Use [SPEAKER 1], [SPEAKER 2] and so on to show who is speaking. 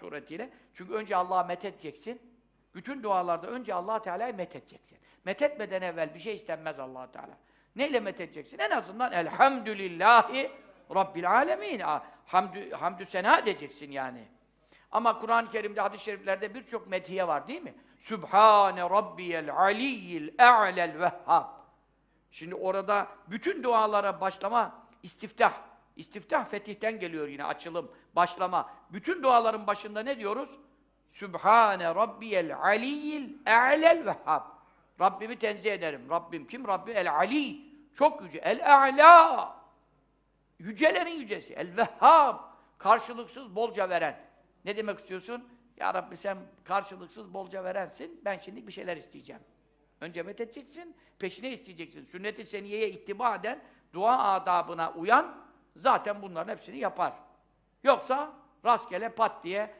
[SPEAKER 1] suretiyle. Çünkü önce Allah'a methedeceksin. Bütün dualarda önce allah Teala'yı methedeceksin. Methetmeden evvel bir şey istenmez allah Teala. Neyle methedeceksin? En azından elhamdülillahi Rabbil alemin. Hamdü, hamdü sena edeceksin yani. Ama Kur'an-ı Kerim'de, hadis-i şeriflerde birçok medhiye var değil mi? Sübhane Rabbiyel Aliyyil E'lel Vehhab. Şimdi orada bütün dualara başlama, istiftah. İstiftah fetihten geliyor yine, açılım, başlama. Bütün duaların başında ne diyoruz? Sübhane Rabbiyel Aliyyil E'lel Vehhab. Rabbimi tenzih ederim. Rabbim kim? Rabbi El Ali. Çok yüce. El E'la. Yücelerin yücesi. El Vehhab. Karşılıksız bolca veren. Ne demek istiyorsun? Ya Rabbi sen karşılıksız bolca verensin. Ben şimdi bir şeyler isteyeceğim. Önce methedeceksin, peşine isteyeceksin. Sünnet-i seniyeye ittiba eden, dua adabına uyan zaten bunların hepsini yapar. Yoksa rastgele pat diye